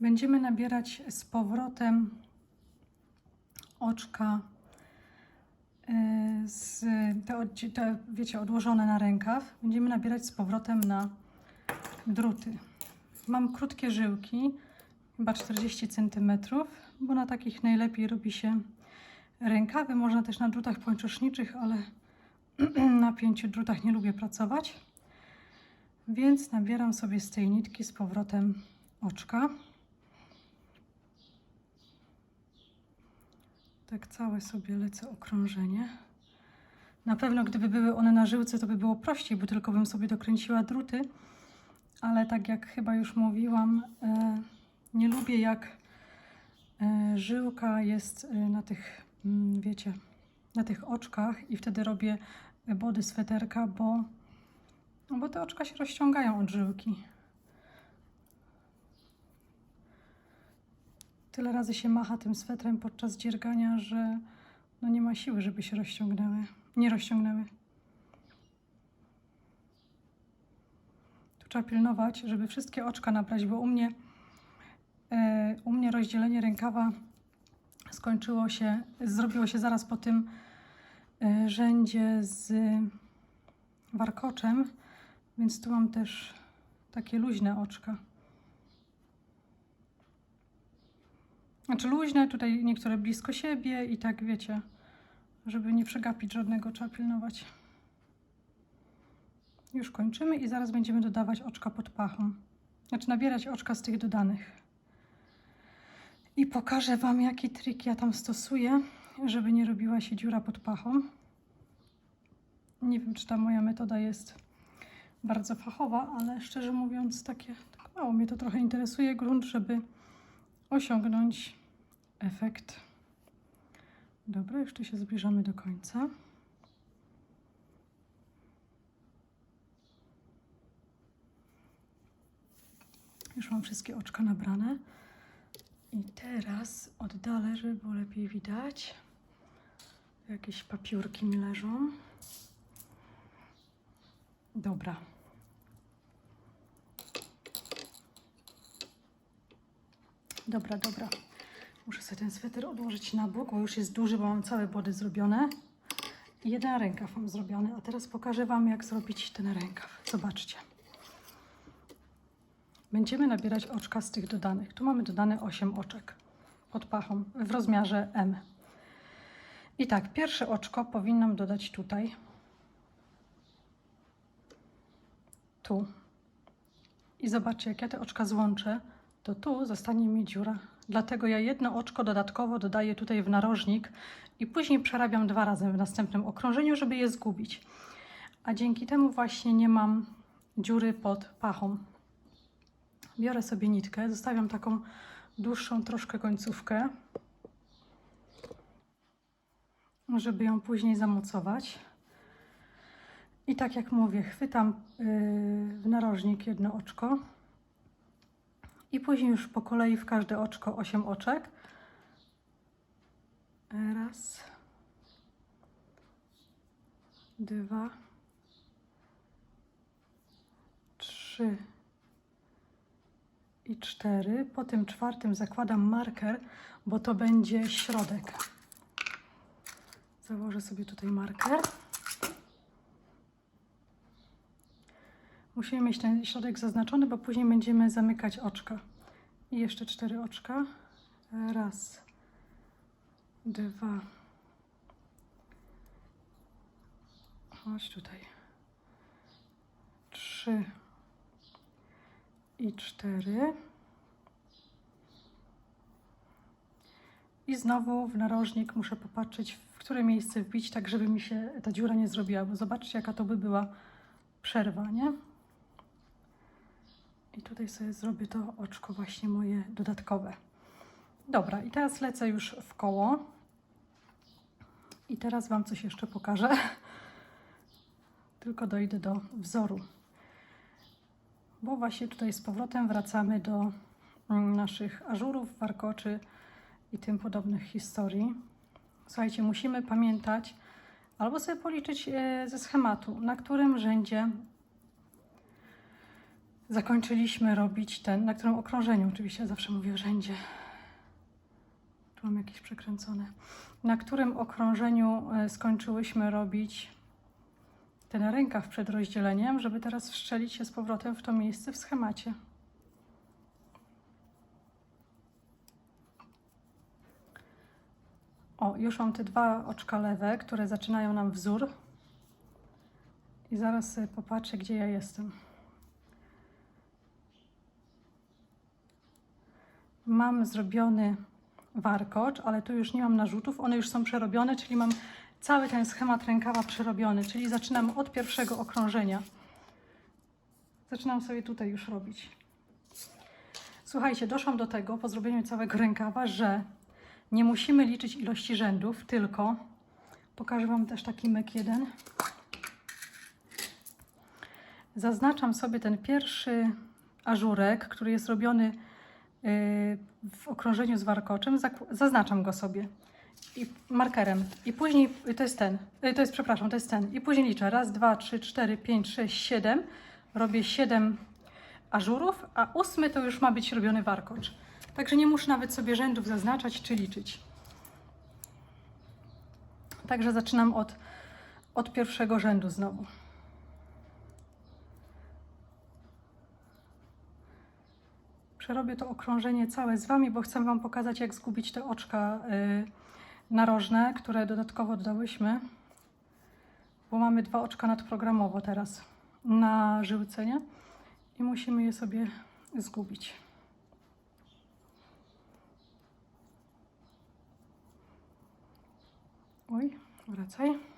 Będziemy nabierać z powrotem oczka e, z te, te, wiecie, odłożone na rękaw. Będziemy nabierać z powrotem na druty. Mam krótkie żyłki, chyba 40 cm, bo na takich najlepiej robi się rękawy. Można też na drutach pończoszniczych, ale na pięciu drutach nie lubię pracować. Więc nabieram sobie z tej nitki z powrotem oczka. Tak całe sobie lecę okrążenie. Na pewno gdyby były one na żyłce, to by było prościej, bo tylko bym sobie dokręciła druty. Ale tak jak chyba już mówiłam, e, nie lubię jak e, żyłka jest e, na tych, mm, wiecie, na tych oczkach i wtedy robię body sweterka, bo, bo te oczka się rozciągają od żyłki. Tyle razy się macha tym swetrem podczas dziergania, że no nie ma siły, żeby się rozciągnęły. Nie rozciągnęły. Tu trzeba pilnować, żeby wszystkie oczka nabrać, bo u mnie, e, u mnie rozdzielenie rękawa skończyło się, zrobiło się zaraz po tym e, rzędzie z warkoczem, więc tu mam też takie luźne oczka. Znaczy luźne, tutaj niektóre blisko siebie i tak wiecie, żeby nie przegapić żadnego, trzeba pilnować. Już kończymy i zaraz będziemy dodawać oczka pod pachą. Znaczy nabierać oczka z tych dodanych. I pokażę Wam, jaki trik ja tam stosuję, żeby nie robiła się dziura pod pachą. Nie wiem, czy ta moja metoda jest bardzo fachowa, ale szczerze mówiąc, takie tak mało mnie to trochę interesuje grunt, żeby osiągnąć efekt. Dobra, tu się zbliżamy do końca. Już mam wszystkie oczka nabrane. I teraz oddalę, żeby było lepiej widać. Jakieś papiurki mi leżą. Dobra. Dobra, dobra. Muszę sobie ten sweter odłożyć na bok, bo już jest duży, bo mam całe body zrobione. Jeden rękaw mam zrobiony, a teraz pokażę Wam, jak zrobić ten rękaw. Zobaczcie. Będziemy nabierać oczka z tych dodanych. Tu mamy dodane 8 oczek pod pachą w rozmiarze M. I tak, pierwsze oczko powinnam dodać tutaj. Tu. I zobaczcie, jak ja te oczka złączę, to tu zostanie mi dziura. Dlatego ja jedno oczko dodatkowo dodaję tutaj w narożnik i później przerabiam dwa razy w następnym okrążeniu, żeby je zgubić. A dzięki temu właśnie nie mam dziury pod pachą. Biorę sobie nitkę, zostawiam taką dłuższą troszkę końcówkę, żeby ją później zamocować. I tak jak mówię, chwytam yy, w narożnik jedno oczko i później już po kolei w każde oczko 8 oczek. Raz, dwa, trzy i cztery. Po tym czwartym zakładam marker, bo to będzie środek. Założę sobie tutaj marker. Musimy mieć ten środek zaznaczony, bo później będziemy zamykać oczka. I jeszcze cztery oczka. Raz, dwa. Chodź tutaj. Trzy i cztery. I znowu w narożnik muszę popatrzeć, w które miejsce wbić, tak żeby mi się ta dziura nie zrobiła, bo zobaczcie, jaka to by była przerwa, nie? I tutaj sobie zrobię to oczko właśnie moje dodatkowe. Dobra, i teraz lecę już w koło. I teraz Wam coś jeszcze pokażę. Tylko dojdę do wzoru. Bo właśnie tutaj z powrotem wracamy do mm, naszych ażurów, warkoczy i tym podobnych historii. Słuchajcie, musimy pamiętać albo sobie policzyć e, ze schematu, na którym rzędzie zakończyliśmy robić ten, na którym okrążeniu, oczywiście zawsze mówię rzędzie. Tu mam jakieś przekręcone. Na którym okrążeniu e, skończyłyśmy robić ten rękaw przed rozdzieleniem, żeby teraz wszczelić się z powrotem w to miejsce w schemacie. O, już mam te dwa oczka lewe, które zaczynają nam wzór. I zaraz sobie popatrzę, gdzie ja jestem. Mam zrobiony warkocz, ale tu już nie mam narzutów. One już są przerobione, czyli mam cały ten schemat rękawa przerobiony. Czyli zaczynam od pierwszego okrążenia. Zaczynam sobie tutaj już robić. Słuchajcie, doszłam do tego po zrobieniu całego rękawa, że nie musimy liczyć ilości rzędów, tylko pokażę Wam też taki myk jeden. Zaznaczam sobie ten pierwszy ażurek, który jest robiony w okrążeniu z warkoczem. Zaznaczam go sobie i markerem. I później y, to jest ten, y, to jest, przepraszam, to jest ten. I później liczę raz, dwa, trzy, cztery, pięć, sześć, siedem. Robię siedem ażurów, a ósmy to już ma być robiony warkocz. Także nie muszę nawet sobie rzędów zaznaczać czy liczyć. Także zaczynam od, od pierwszego rzędu znowu. Przerobię to okrążenie całe z Wami, bo chcę Wam pokazać, jak zgubić te oczka y, narożne, które dodatkowo dodałyśmy. Bo mamy dwa oczka nadprogramowo teraz na żyłce, nie? I musimy je sobie zgubić. Oj, wracaj.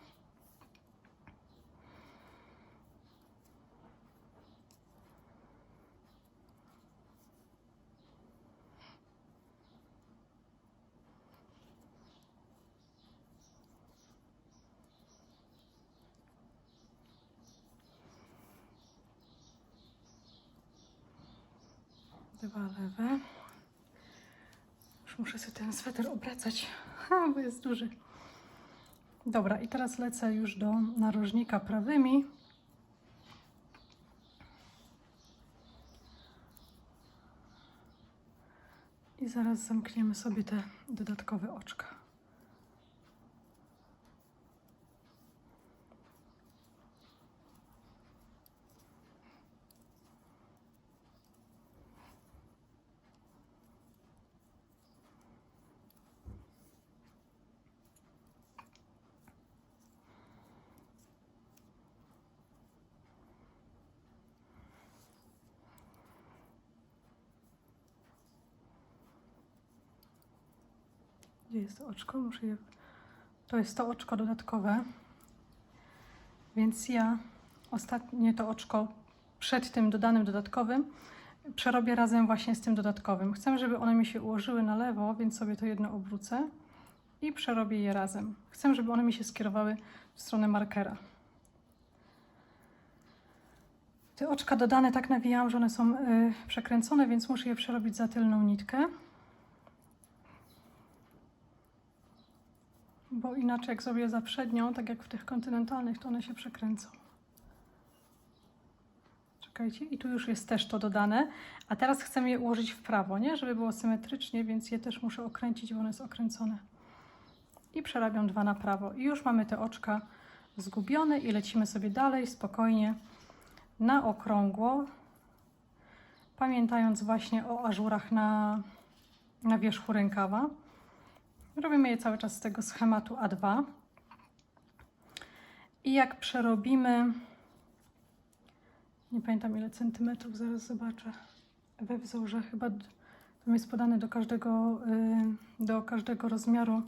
Dwa lewe. Już muszę sobie ten sweter obracać, ha, bo jest duży. Dobra, i teraz lecę już do narożnika prawymi. I zaraz zamkniemy sobie te dodatkowe oczka. Gdzie jest to oczko? Muszę je... To jest to oczko dodatkowe. Więc ja ostatnie to oczko przed tym dodanym dodatkowym przerobię razem właśnie z tym dodatkowym. Chcę, żeby one mi się ułożyły na lewo, więc sobie to jedno obrócę i przerobię je razem. Chcę, żeby one mi się skierowały w stronę markera. Te oczka dodane tak nawijałam, że one są y, przekręcone, więc muszę je przerobić za tylną nitkę. Bo inaczej jak zrobię za przednią, tak jak w tych kontynentalnych, to one się przekręcą. Czekajcie, i tu już jest też to dodane. A teraz chcemy je ułożyć w prawo, nie? Żeby było symetrycznie, więc je też muszę okręcić, bo one są okręcone. I przerabiam dwa na prawo. I już mamy te oczka zgubione i lecimy sobie dalej, spokojnie, na okrągło. Pamiętając właśnie o ażurach na, na wierzchu rękawa. Robimy je cały czas z tego schematu A2. I jak przerobimy, nie pamiętam ile centymetrów, zaraz zobaczę, we wzorze chyba tam jest podane do każdego, y, do każdego rozmiaru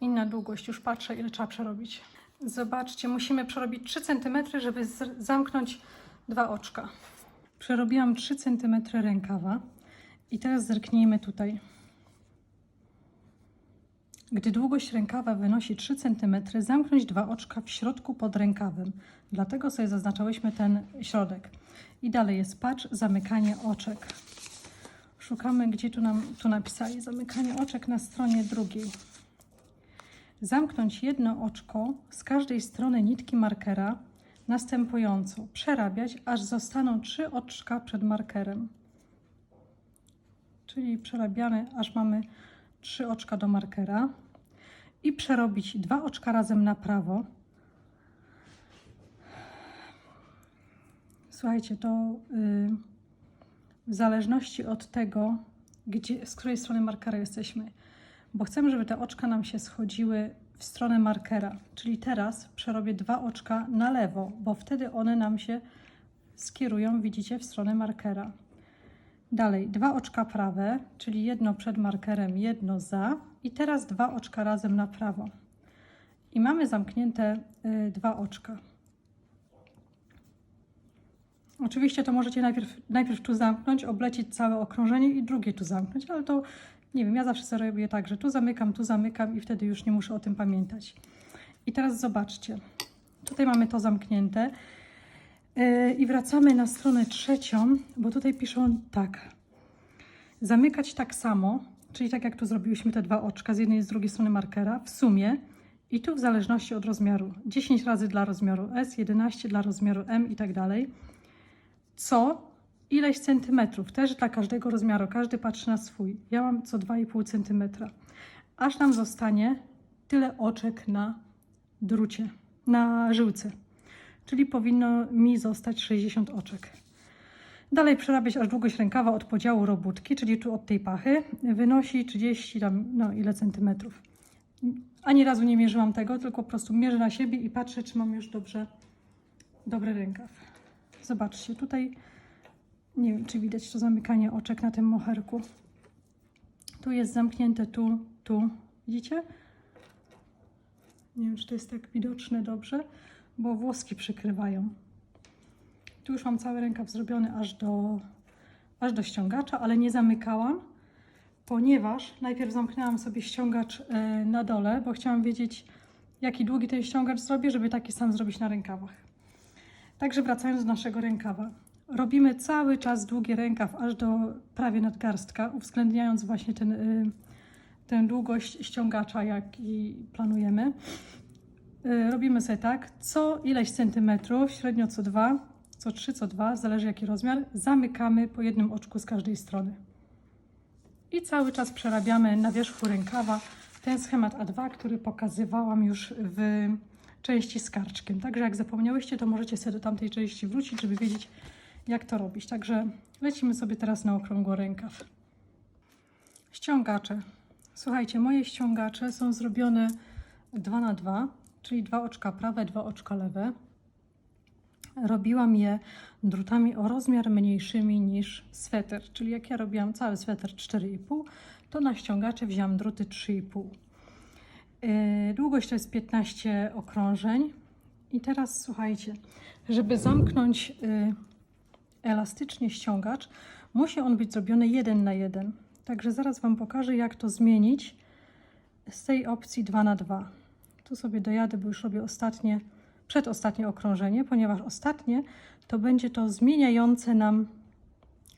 inna długość. Już patrzę ile trzeba przerobić. Zobaczcie, musimy przerobić 3 cm, żeby zamknąć dwa oczka. Przerobiłam 3 cm rękawa i teraz zerknijmy tutaj. Gdy długość rękawa wynosi 3 cm, zamknąć dwa oczka w środku pod rękawem. Dlatego sobie zaznaczałyśmy ten środek. I dalej jest patch, zamykanie oczek. Szukamy, gdzie tu nam tu napisali. Zamykanie oczek na stronie drugiej. Zamknąć jedno oczko z każdej strony nitki markera następująco przerabiać, aż zostaną trzy oczka przed markerem. Czyli przerabiamy, aż mamy trzy oczka do markera. I przerobić dwa oczka razem na prawo. Słuchajcie, to y, w zależności od tego, gdzie, z której strony markera jesteśmy, bo chcemy, żeby te oczka nam się schodziły w stronę markera. Czyli teraz przerobię dwa oczka na lewo, bo wtedy one nam się skierują, widzicie, w stronę markera. Dalej, dwa oczka prawe, czyli jedno przed markerem, jedno za. I teraz dwa oczka razem na prawo. I mamy zamknięte y, dwa oczka. Oczywiście to możecie najpierw, najpierw tu zamknąć, oblecić całe okrążenie i drugie tu zamknąć, ale to nie wiem, ja zawsze sobie robię tak, że tu zamykam, tu zamykam i wtedy już nie muszę o tym pamiętać. I teraz zobaczcie, tutaj mamy to zamknięte i wracamy na stronę trzecią, bo tutaj piszą tak, zamykać tak samo, czyli tak jak tu zrobiliśmy te dwa oczka z jednej i z drugiej strony markera, w sumie i tu w zależności od rozmiaru, 10 razy dla rozmiaru S, 11 dla rozmiaru M i tak dalej. Co? Ileś centymetrów, też dla każdego rozmiaru, każdy patrzy na swój. Ja mam co 2,5 centymetra, aż nam zostanie tyle oczek na drucie, na żyłce. Czyli powinno mi zostać 60 oczek. Dalej przerabiać aż długość rękawa od podziału robótki, czyli tu od tej pachy, wynosi 30 tam, no ile centymetrów. Ani razu nie mierzyłam tego, tylko po prostu mierzę na siebie i patrzę, czy mam już dobrze, dobry rękaw. Zobaczcie, tutaj nie wiem, czy widać to zamykanie oczek na tym moherku. Tu jest zamknięte, tu, tu. Widzicie? Nie wiem, czy to jest tak widoczne dobrze, bo włoski przykrywają. Tu już mam cały rękaw zrobiony aż do, aż do ściągacza, ale nie zamykałam, ponieważ najpierw zamknęłam sobie ściągacz e, na dole, bo chciałam wiedzieć, jaki długi ten ściągacz zrobię, żeby taki sam zrobić na rękawach. Także wracając do naszego rękawa. Robimy cały czas długi rękaw aż do prawie nadgarstka, uwzględniając właśnie ten, y, tę długość ściągacza, jaki planujemy. Y, robimy sobie tak, co ileś centymetrów, średnio co dwa, co trzy, co dwa, zależy jaki rozmiar, zamykamy po jednym oczku z każdej strony. I cały czas przerabiamy na wierzchu rękawa ten schemat A2, który pokazywałam już w części z karczkiem. Także jak zapomniałyście, to możecie sobie do tamtej części wrócić, żeby wiedzieć, jak to robić. Także lecimy sobie teraz na okrągło rękaw. Ściągacze. Słuchajcie, moje ściągacze są zrobione 2 na 2, czyli dwa oczka prawe, dwa oczka lewe. Robiłam je drutami o rozmiar mniejszymi niż sweter, czyli jak ja robiłam cały sweter 4,5, to na ściągacze wziąłam druty 3,5. Yy, długość to jest 15 okrążeń. I teraz słuchajcie, żeby zamknąć yy, elastycznie ściągacz, musi on być zrobiony jeden na jeden. Także zaraz Wam pokażę, jak to zmienić z tej opcji 2 na 2. Tu sobie dojadę, bo już robię ostatnie, przedostatnie okrążenie, ponieważ ostatnie to będzie to zmieniające nam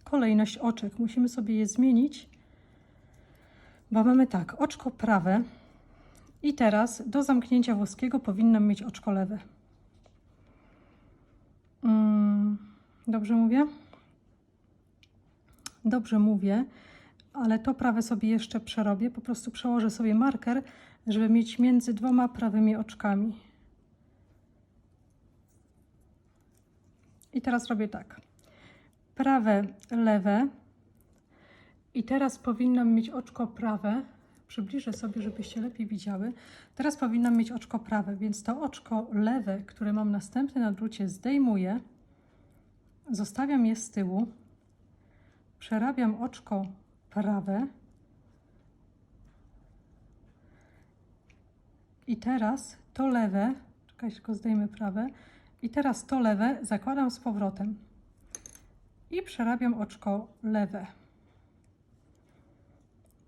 kolejność oczek. Musimy sobie je zmienić, bo mamy tak, oczko prawe i teraz do zamknięcia włoskiego powinnam mieć oczko lewe. Mm, dobrze mówię? Dobrze mówię, ale to prawe sobie jeszcze przerobię. Po prostu przełożę sobie marker, żeby mieć między dwoma prawymi oczkami. I teraz robię tak. Prawe, lewe. I teraz powinnam mieć oczko prawe Przybliżę sobie, żebyście lepiej widziały. Teraz powinnam mieć oczko prawe, więc to oczko lewe, które mam następne na drucie, zdejmuję. Zostawiam je z tyłu. Przerabiam oczko prawe. I teraz to lewe, czekaj, tylko zdejmę prawe. I teraz to lewe zakładam z powrotem. I przerabiam oczko lewe.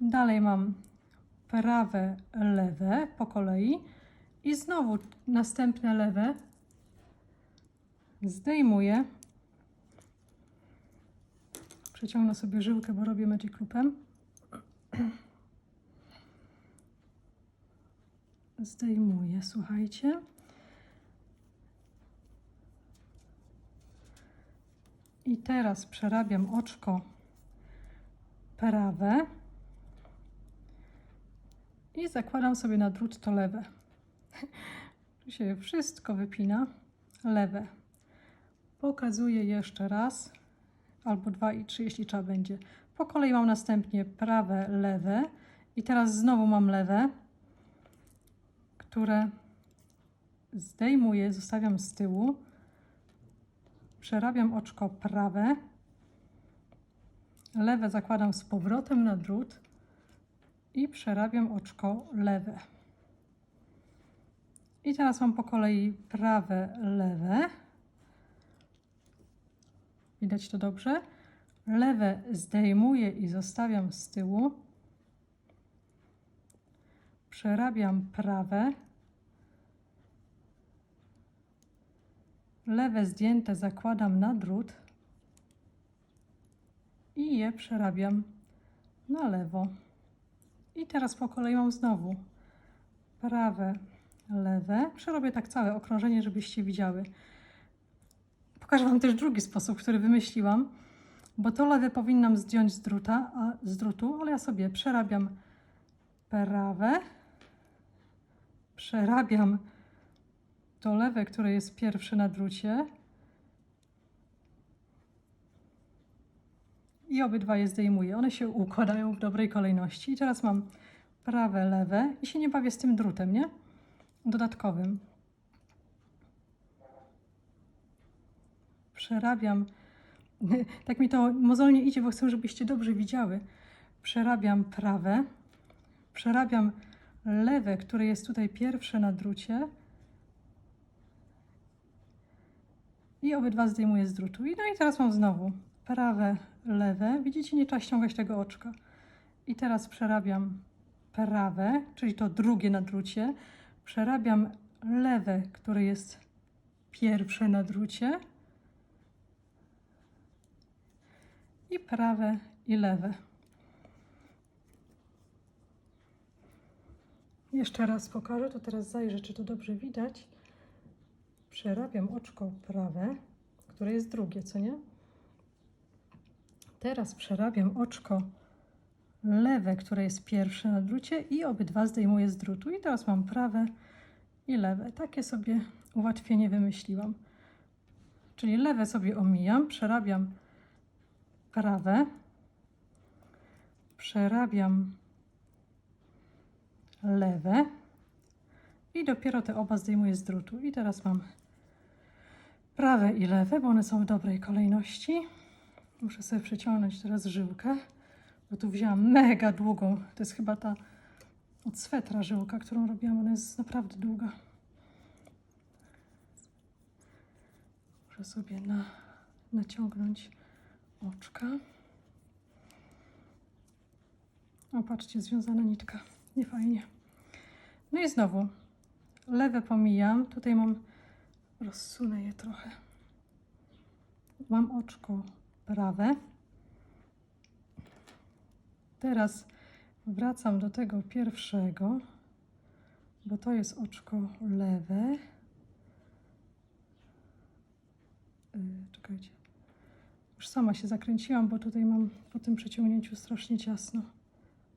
Dalej mam prawe, lewe po kolei i znowu następne lewe zdejmuję. Przeciągnę sobie żyłkę, bo robię magic loopem. Zdejmuję, słuchajcie. I teraz przerabiam oczko prawe i zakładam sobie na drut to lewe. Tu się wszystko wypina. Lewe. Pokazuję jeszcze raz, albo dwa i trzy, jeśli trzeba będzie. Po kolei mam następnie prawe, lewe i teraz znowu mam lewe, które zdejmuję, zostawiam z tyłu. Przerabiam oczko prawe. Lewe zakładam z powrotem na drut i przerabiam oczko lewe. I teraz mam po kolei prawe, lewe. Widać to dobrze? Lewe zdejmuję i zostawiam z tyłu. Przerabiam prawe. Lewe zdjęte zakładam na drut i je przerabiam na lewo. I teraz po kolei mam znowu prawe, lewe. Przerobię tak całe okrążenie, żebyście widziały. Pokażę Wam też drugi sposób, który wymyśliłam, bo to lewe powinnam zdjąć z, druta, a, z drutu, ale ja sobie przerabiam prawe, przerabiam to lewe, które jest pierwsze na drucie i obydwa je zdejmuję. One się układają w dobrej kolejności. I teraz mam prawe, lewe i się nie bawię z tym drutem, nie? Dodatkowym. Przerabiam. Tak mi to mozolnie idzie, bo chcę, żebyście dobrze widziały. Przerabiam prawe, przerabiam lewe, które jest tutaj pierwsze na drucie i obydwa zdejmuję z drutu. I no i teraz mam znowu prawe, lewe. Widzicie, nie trzeba ściągać tego oczka. I teraz przerabiam prawe, czyli to drugie na drucie. Przerabiam lewe, które jest pierwsze na drucie. I prawe i lewe. Jeszcze raz pokażę, to teraz zajrzę, czy to dobrze widać. Przerabiam oczko prawe, które jest drugie, co nie? Teraz przerabiam oczko lewe, które jest pierwsze na drucie i obydwa zdejmuję z drutu. I teraz mam prawe i lewe. Takie sobie ułatwienie wymyśliłam. Czyli lewe sobie omijam, przerabiam prawe, przerabiam lewe i dopiero te oba zdejmuję z drutu. I teraz mam prawe i lewe, bo one są w dobrej kolejności. Muszę sobie przeciągnąć teraz żyłkę, bo tu wzięłam mega długą. To jest chyba ta od swetra żyłka, którą robiłam. Ona jest naprawdę długa. Muszę sobie na, naciągnąć oczka. O, patrzcie, związana nitka. Nie fajnie. No i znowu lewe pomijam. Tutaj mam, rozsunę je trochę. Mam oczko prawe. Teraz wracam do tego pierwszego, bo to jest oczko lewe. Yy, czekajcie. Już sama się zakręciłam, bo tutaj mam po tym przeciągnięciu strasznie ciasno.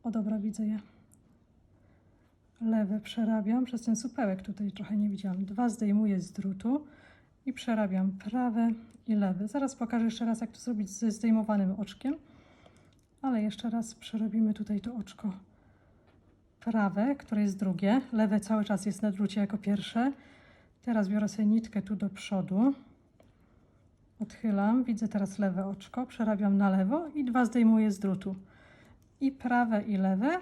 O dobra, widzę je. Lewe przerabiam przez ten supełek, tutaj trochę nie widziałam. Dwa zdejmuję z drutu i przerabiam prawe i lewe. Zaraz pokażę jeszcze raz, jak to zrobić ze zdejmowanym oczkiem. Ale jeszcze raz przerobimy tutaj to oczko prawe, które jest drugie. Lewe cały czas jest na drucie jako pierwsze. Teraz biorę sobie nitkę tu do przodu. Odchylam, widzę teraz lewe oczko, przerabiam na lewo i dwa zdejmuję z drutu. I prawe i lewe.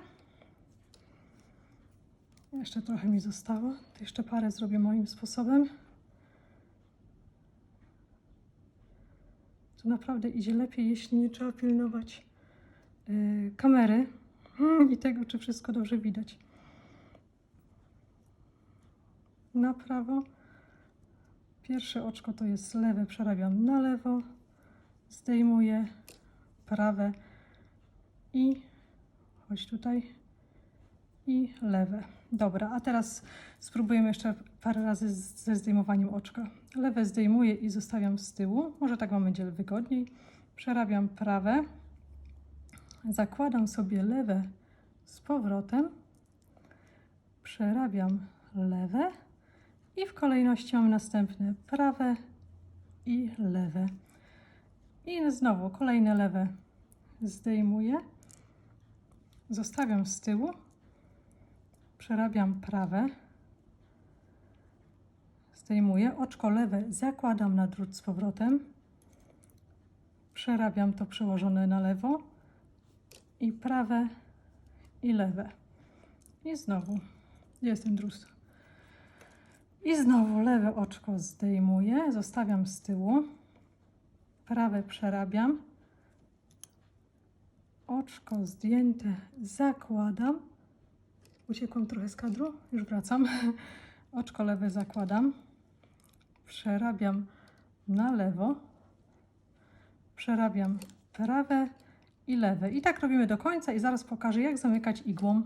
Jeszcze trochę mi zostało. To jeszcze parę zrobię moim sposobem. To naprawdę idzie lepiej, jeśli nie trzeba pilnować yy, kamery i tego, czy wszystko dobrze widać. Na prawo. Pierwsze oczko to jest lewe, przerabiam na lewo, zdejmuję prawe i chodź tutaj i lewe. Dobra, a teraz spróbujemy jeszcze parę razy z, ze zdejmowaniem oczka. Lewe zdejmuję i zostawiam z tyłu. Może tak wam będzie wygodniej. Przerabiam prawe. Zakładam sobie lewe z powrotem. Przerabiam lewe. I w kolejności mam następne prawe i lewe. I znowu kolejne lewe zdejmuję. Zostawiam z tyłu. Przerabiam prawe. Zdejmuję. Oczko lewe zakładam na drut z powrotem. Przerabiam to przełożone na lewo. I prawe i lewe. I znowu. Jest ten drut? I znowu lewe oczko zdejmuję. Zostawiam z tyłu. Prawe przerabiam. Oczko zdjęte zakładam. Uciekłam trochę z kadru, już wracam. Oczko lewe zakładam. Przerabiam na lewo. Przerabiam prawe i lewe. I tak robimy do końca i zaraz pokażę jak zamykać igłą